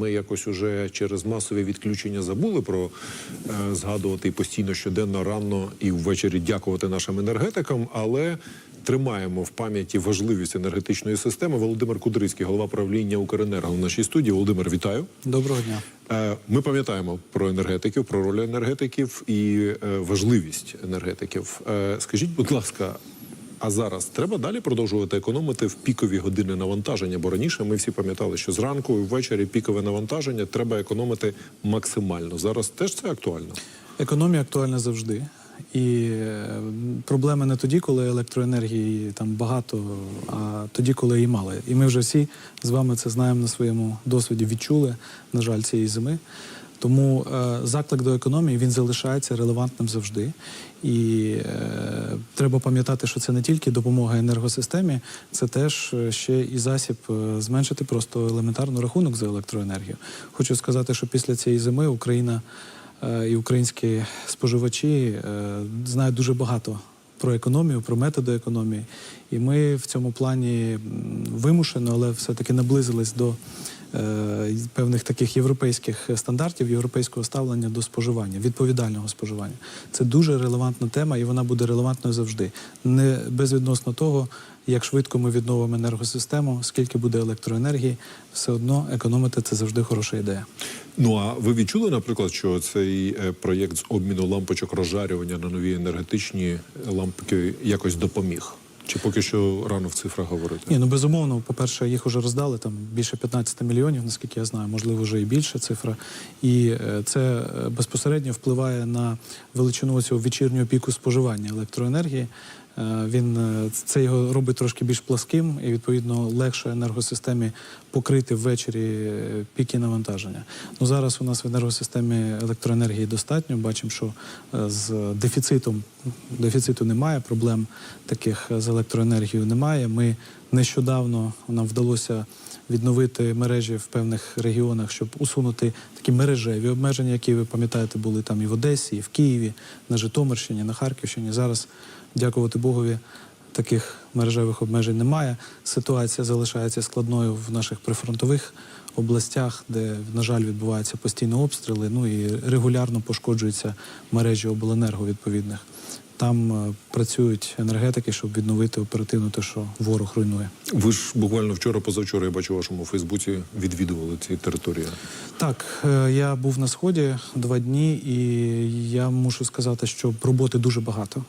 Ми якось уже через масові відключення забули про е, згадувати і постійно щоденно рано і ввечері дякувати нашим енергетикам, але тримаємо в пам'яті важливість енергетичної системи. Володимир Кудрицький, голова правління Укренерго в нашій студії. Володимир, вітаю. Доброго дня. Е, Ми пам'ятаємо про енергетиків, про роль енергетиків і е, важливість енергетиків. Е, Скажіть, будь ласка, а зараз треба далі продовжувати економити в пікові години навантаження? Бо раніше ми всі пам'ятали, що зранку і ввечері пікове навантаження треба економити максимально. Зараз теж це актуально. Економія актуальна завжди. І е, проблеми не тоді, коли електроенергії там багато, а тоді, коли її мало. І ми вже всі з вами це знаємо на своєму досвіді, відчули, на жаль, цієї зими. Тому е, заклик до економії він залишається релевантним завжди. І е, треба пам'ятати, що це не тільки допомога енергосистемі, це теж е, ще і засіб е, зменшити просто елементарно рахунок за електроенергію. Хочу сказати, що після цієї зими Україна е, і українські споживачі е, знають дуже багато про економію, про методи економії. І ми в цьому плані вимушено, але все-таки наблизились до певних таких європейських стандартів, європейського ставлення до споживання, відповідального споживання. Це дуже релевантна тема, і вона буде релевантною завжди. Не безвідносно того, як швидко ми відновимо енергосистему, скільки буде електроенергії, все одно економити це завжди хороша ідея. Ну а ви відчули, наприклад, що цей е, проєкт з обміну лампочок розжарювання на нові енергетичні лампки якось допоміг? Чи поки що рано в цифрах говорити? Ні, ну безумовно, по-перше, їх вже роздали там більше 15 мільйонів, наскільки я знаю, можливо, вже і більша цифра. І е, це е, безпосередньо впливає на величину цього вечірнього піку споживання електроенергії. Е, Він е, це його робить трошки більш пласким і відповідно легше енергосистемі покрити ввечері е, піки навантаження. Ну зараз у нас в енергосистемі електроенергії достатньо. Бачимо, що з дефіцитом дефіциту немає, проблем таких з електроенергією немає. Ми нещодавно нам вдалося відновити мережі в певних регіонах, щоб усунути такі мережеві обмеження, які ви пам'ятаєте, були там і в Одесі, і в Києві, на Житомирщині, на Харківщині. Зараз, дякувати Богові, таких мережевих обмежень немає. Ситуація залишається складною в наших прифронтових областях, де, на жаль, відбуваються постійні обстріли. Ну і регулярно пошкоджуються мережі обленерго відповідних. Там е, працюють енергетики, щоб відновити оперативно те, що ворог руйнує. Ви ж буквально вчора, позавчора, я бачу вашому Фейсбуці, відвідували ці території. Так, е, я був на сході два дні, і я мушу сказати, що роботи дуже багато.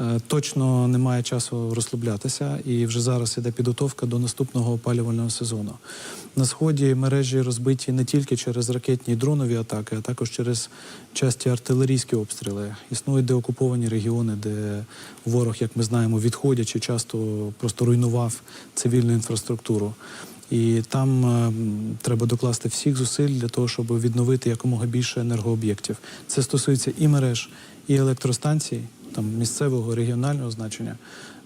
Е, Точно немає часу розслаблятися, і вже зараз іде підготовка до наступного опалювального сезону. На сході мережі розбиті не тільки через ракетні і дронові атаки, а також через часті артилерійські обстріли. Існують деокуповані регіони, де ворог, як ми знаємо, відходячи, часто просто руйнував цивільну інфраструктуру. І там е, треба докласти всіх зусиль для того, щоб відновити якомога більше енергооб'єктів. Це стосується і мереж, і електростанцій, там місцевого регіонального значення,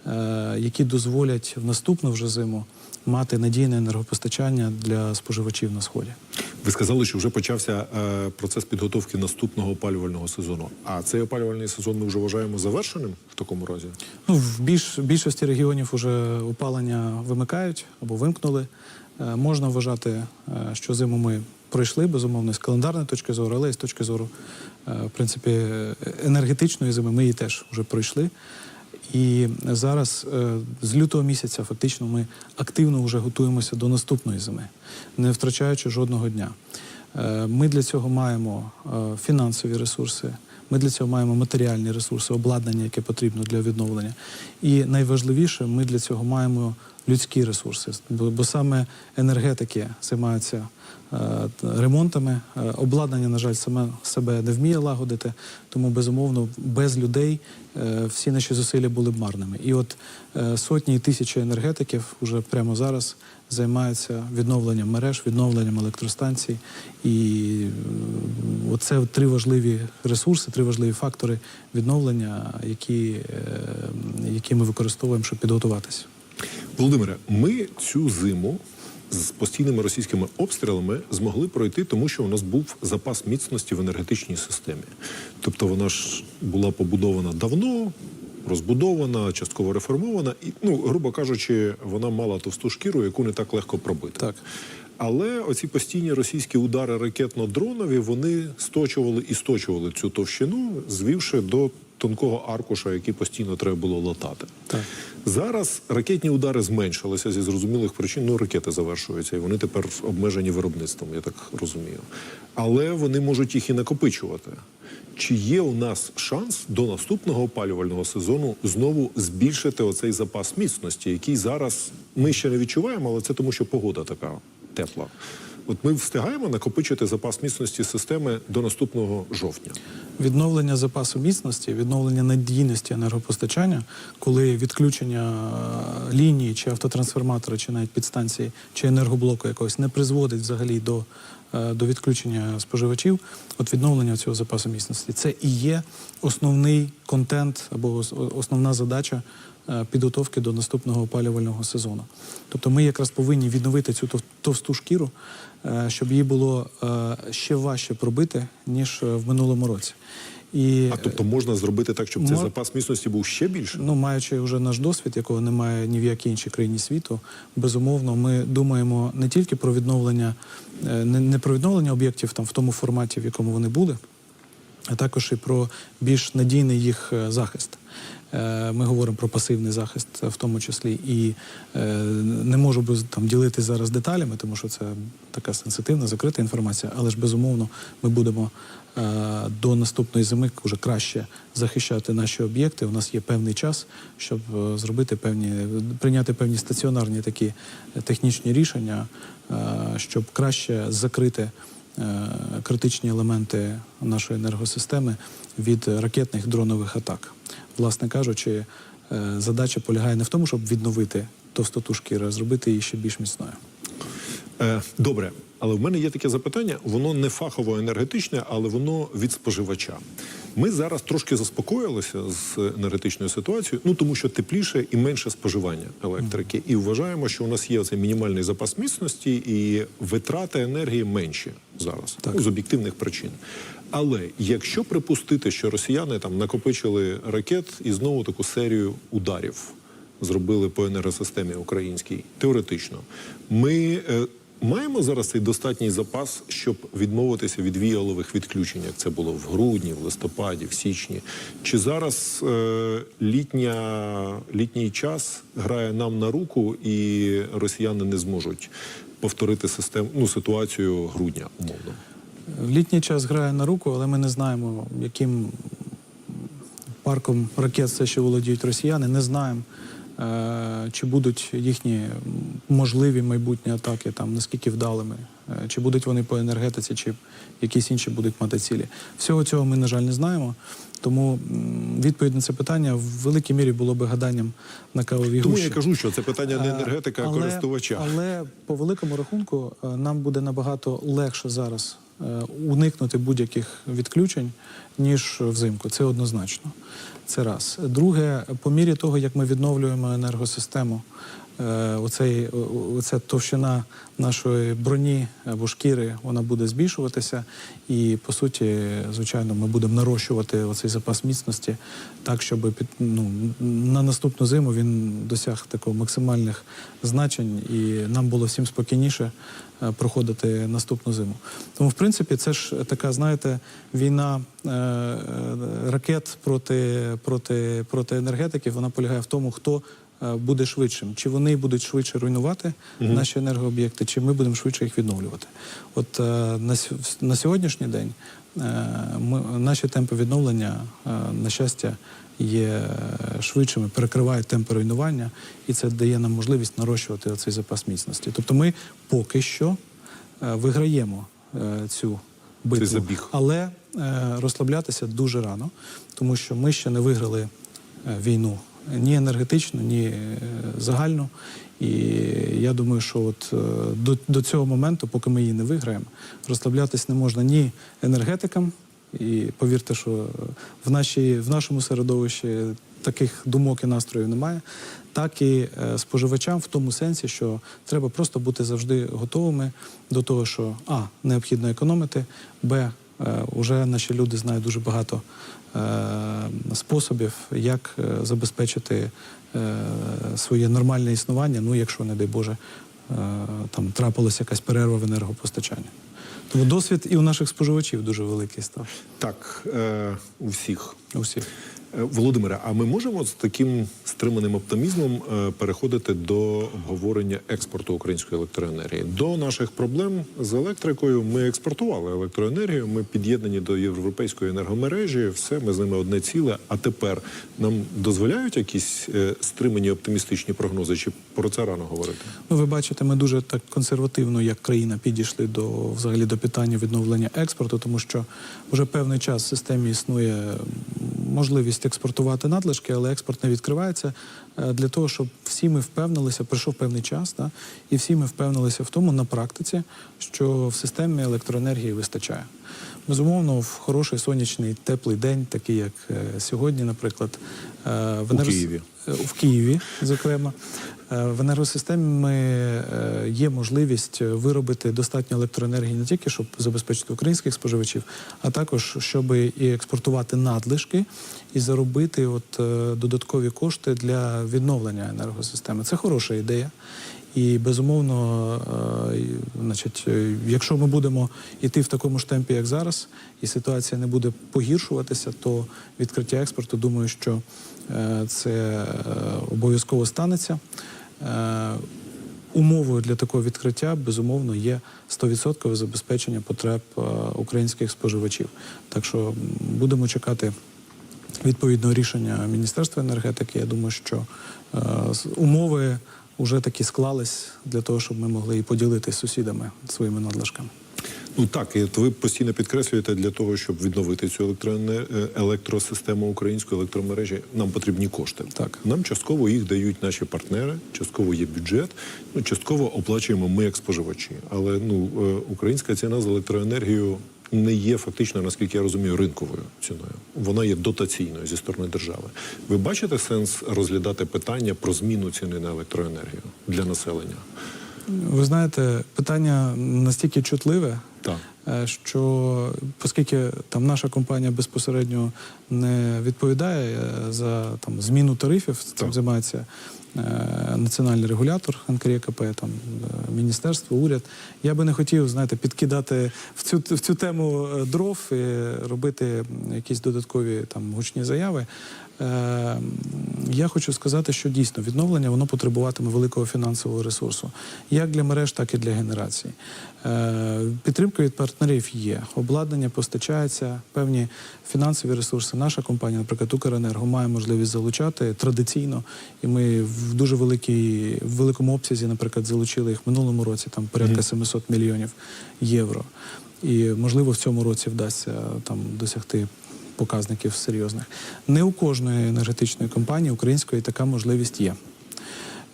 е, які дозволять в наступну вже зиму мати надійне енергопостачання для споживачів на сході. Ви сказали, що вже почався е, процес підготовки наступного опалювального сезону. А цей опалювальний сезон ми вже вважаємо завершеним в такому разі. Ну, в більш, більшості регіонів вже опалення вимикають або вимкнули. Е, можна вважати, що зиму ми пройшли, безумовно, з календарної точки зору, але і з точки зору, е, в принципі, енергетичної зими ми її теж вже пройшли. І зараз е, з лютого місяця фактично ми активно вже готуємося до наступної зими, не втрачаючи жодного дня. Е, Ми для цього маємо фінансові ресурси, ми для цього маємо матеріальні ресурси, обладнання, яке потрібно для відновлення. І найважливіше, ми для цього маємо людські ресурси, бо, бо саме енергетики займаються е, ремонтами. Е, Обладнання, на жаль, саме себе не вміє лагодити, тому безумовно без людей е, всі наші зусилля були б марними. І от сотні і тисячі енергетиків вже прямо зараз займаються відновленням мереж, відновленням електростанцій. І оце три важливі ресурси, три важливі фактори відновлення, які, які ми використовуємо, щоб підготуватися. Володимире, ми цю зиму з постійними російськими обстрілами змогли пройти, тому що у нас був запас міцності в енергетичній системі. Тобто вона ж була побудована давно. Розбудована, частково реформована, і ну, грубо кажучи, вона мала товсту шкіру, яку не так легко пробити. Так. Але оці постійні російські удари ракетно-дронові вони сточували і сточували цю товщину, звівши до тонкого аркуша, який постійно треба було латати. Так. Зараз ракетні удари зменшилися зі зрозумілих причин. Ну, ракети завершуються, і вони тепер обмежені виробництвом, я так розумію. Але вони можуть їх і накопичувати. Чи є у нас шанс до наступного опалювального сезону знову збільшити оцей запас міцності, який зараз ми ще не відчуваємо, але це тому, що погода така тепла. От ми встигаємо накопичити запас міцності системи до наступного жовтня. Відновлення запасу міцності, відновлення надійності енергопостачання, коли відключення е, лінії чи автотрансформатора, чи навіть підстанції, чи енергоблоку якогось не призводить взагалі до, е, до відключення споживачів, от відновлення цього запасу міцності це і є основний контент або основна задача підготовки до наступного опалювального сезону. Тобто ми якраз повинні відновити цю товсту шкіру, е, щоб її було е, ще важче пробити, ніж е, в минулому році. І А тобто можна зробити так, щоб цей Мор- запас міцності був ще більше? Ну, маючи вже наш досвід, якого немає ні в якій іншій країні світу, безумовно, ми думаємо не тільки про відновлення, е, не, про відновлення об'єктів там в тому форматі, в якому вони були, а також і про більш надійний їх е, захист. Е, Ми говоримо про пасивний захист, е, в тому числі, і е, не можу там ділити зараз деталями, тому що це така сенситивна, закрита інформація. Але ж безумовно ми будемо до наступної зими вже краще захищати наші об'єкти. У нас є певний час, щоб зробити певні прийняти певні стаціонарні такі технічні рішення, щоб краще закрити критичні елементи нашої енергосистеми від ракетних дронових атак. Власне кажучи, е, задача полягає не в тому, щоб відновити товстоту шкіри, а зробити її ще більш міцною. Е, добре, але в мене є таке запитання. Воно не фахово енергетичне, але воно від споживача. Ми зараз трошки заспокоїлися з енергетичною ситуацією, ну тому що тепліше і менше споживання електрики. І вважаємо, що у нас є цей мінімальний запас міцності і витрати енергії менші зараз Так. ну, з об'єктивних причин. Але якщо припустити, що росіяни там накопичили ракет і знову таку серію ударів зробили по енергосистемі українській, теоретично, ми е, маємо зараз цей достатній запас, щоб відмовитися від віялових відключень, як це було в грудні, в листопаді, в січні. Чи зараз е, літня, літній час грає нам на руку, і росіяни не зможуть повторити систему ну, ситуацію грудня, умовно? В літній час грає на руку, але ми не знаємо, яким парком ракет все ще володіють росіяни. Не знаємо, е, чи будуть їхні можливі майбутні атаки там наскільки вдалими, е, чи будуть вони по енергетиці, чи якісь інші будуть мати цілі. Всього цього ми, на жаль, не знаємо. Тому відповідь на це питання в великій мірі було би гаданням на кавовій Тому гущі. я кажу, що це питання не Е, енергетика, а але- користувача. Але по великому рахунку нам буде набагато легше зараз уникнути будь-яких відключень, ніж взимку. Це однозначно. Це раз. Друге, по мірі того, як ми відновлюємо енергосистему, е, оцей, о- оця товщина нашої броні або шкіри вона буде збільшуватися. І по суті, звичайно, ми будемо нарощувати оцей запас міцності так, щоб під, ну, на наступну зиму він досяг такого максимальних значень, і нам було всім спокійніше е, проходити наступну зиму. Тому, в принципі, це ж така, знаєте, війна е, е, ракет проти, проти, проти енергетиків. Вона полягає в тому, хто е, буде швидшим. Чи вони будуть швидше руйнувати наші енергооб'єкти, чи ми будемо швидше їх відновлювати. От е, на, на сьогоднішній день е, ми, наші темпи відновлення, е, на щастя, є е, швидшими, перекривають темпи руйнування, і це дає нам можливість нарощувати цей запас міцності. Тобто ми поки що е, виграємо е, цю битву. забіг. Але е, розслаблятися дуже рано, тому що ми ще не виграли е, війну ні енергетичну, ні е, загальну. І я думаю, що от е, до, до цього моменту, поки ми її не виграємо, розслаблятись не можна ні енергетикам. І повірте, що в, нашій, в нашому середовищі таких думок і настроїв немає, так і е, споживачам в тому сенсі, що треба просто бути завжди готовими до того, що а необхідно економити, б вже наші люди знають дуже багато е, способів, як е, забезпечити е, своє нормальне існування, ну якщо, не дай Боже, е, там трапилася якась перерва в енергопостачанні. Тому досвід і у наших споживачів дуже великий став. Так, е, у всіх. У всіх. Е, Володимире, а ми можемо з таким стриманим оптимізмом е, переходити до обговорення експорту української електроенергії? До наших проблем з електрикою ми експортували електроенергію. Ми під'єднані до європейської енергомережі. Все ми з ними одне ціле. А тепер нам дозволяють якісь е, стримані оптимістичні прогнози? Чи про це рано говорити? Ну, ви бачите, ми дуже так консервативно, як країна, підійшли до взагалі до питання відновлення експорту, тому що вже певний час в системі існує м, можливість експортувати надлишки, але експорт не відкривається е, для того, щоб всі ми впевнилися, прийшов певний час, да, і всі ми впевнилися в тому на практиці, що в системі електроенергії вистачає. Безумовно, в хороший сонячний теплий день, такий як е, сьогодні, наприклад, е, в У Києві. Е, в Києві, зокрема. Е, В енергосистемі е, є можливість виробити достатньо електроенергії не тільки щоб забезпечити українських споживачів, а також щоб і експортувати надлишки і заробити от додаткові кошти для відновлення енергосистеми. Це хороша ідея. І безумовно, значить, якщо ми будемо йти в такому ж темпі, як зараз, і ситуація не буде погіршуватися, то відкриття експорту, думаю, що це е, обов'язково станеться. Е, Умовою для такого відкриття безумовно є 100% забезпечення потреб е, українських споживачів. Так що будемо чекати відповідного рішення Міністерства енергетики. Я думаю, що е, умови вже такі склались для того, щоб ми могли і поділитися з сусідами своїми надлишками. Ну так, і ви постійно підкреслюєте для того, щоб відновити цю електроене- е, електросистему української електромережі, нам потрібні кошти. Так. Нам частково їх дають наші партнери, частково є бюджет, ну частково оплачуємо ми як споживачі. Але ну е, українська ціна за електроенергію не є фактично, наскільки я розумію, ринковою ціною. Вона є дотаційною зі сторони держави. Ви бачите сенс розглядати питання про зміну ціни на електроенергію для населення? Ви знаєте, питання настільки чутливе, Так. е, що оскільки там наша компанія безпосередньо не відповідає е, за там зміну тарифів, цим займається національний регулятор НКРЄКП, там е, міністерство, уряд. Я би не хотів, знаєте, підкидати в цю в цю тему е, дров і робити якісь додаткові там гучні заяви. Е, Я хочу сказати, що дійсно відновлення воно потребуватиме великого фінансового ресурсу, як для мереж, так і для генерації. Е, Підтримка від партнерів є. Обладнання постачається, певні фінансові ресурси. Наша компанія, наприклад, Укренерго, має можливість залучати традиційно, і ми в дуже великій, в великому обсязі, наприклад, залучили їх в минулому році, там порядка 700 мільйонів євро. І можливо в цьому році вдасться там досягти показників серйозних. Не у кожної енергетичної компанії української така можливість є.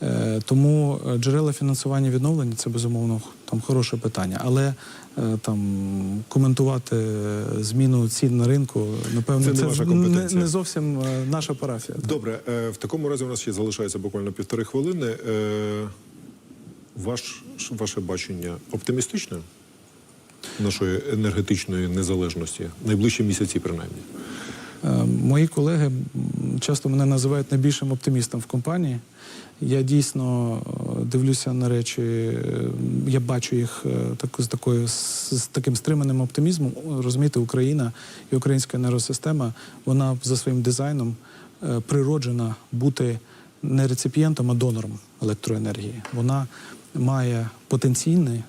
Е, Тому е, джерела фінансування відновлення це безумовно там хороше питання. Але е, там коментувати зміну цін на ринку, напевно, Це не це, ваша не, не зовсім наша парафія. Добре, в такому разі у нас ще залишається буквально півтори хвилини. Ваш, ваше бачення оптимістичне нашої енергетичної незалежності найближчі місяці, принаймні. Е, Мої колеги часто мене називають найбільшим оптимістом в компанії. Я дійсно е, дивлюся на речі, е, я бачу їх так, з, такою, з, таким стриманим оптимізмом. Розумієте, Україна і українська енергосистема, вона за своїм дизайном природжена бути не реципієнтом, а донором електроенергії. Вона має потенційні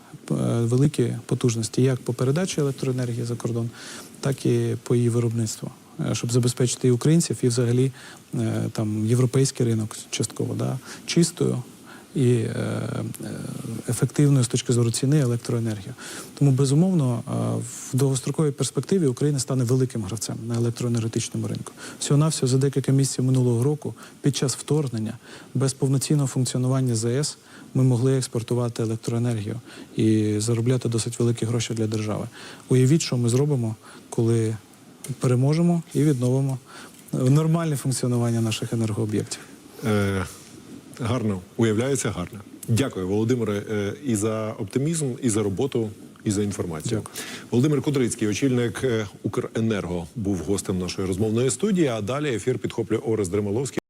великі потужності як по передачі електроенергії за кордон, так і по її виробництву, щоб забезпечити і українців, і взагалі е, там європейський ринок частково да, чистою і е, е, ефективною з точки зору ціни електроенергію. Тому безумовно е, в довгостроковій перспективі Україна стане великим гравцем на електроенергетичному ринку. Всього навсього за декілька місяців минулого року, під час вторгнення, без повноцінного функціонування ЗАЕС, ми могли експортувати електроенергію і заробляти досить великі гроші для держави. Уявіть, що ми зробимо, коли переможемо і відновимо нормальне функціонування наших енергооб'єктів. Е, гарно, уявляється гарно. Дякую, Володимире, е, і за оптимізм, і за роботу, і за інформацію. Дякую. Володимир Кудрицький, очільник е, Укренерго, був гостем нашої розмовної студії. А далі ефір підхоплює Орес Дремоловський.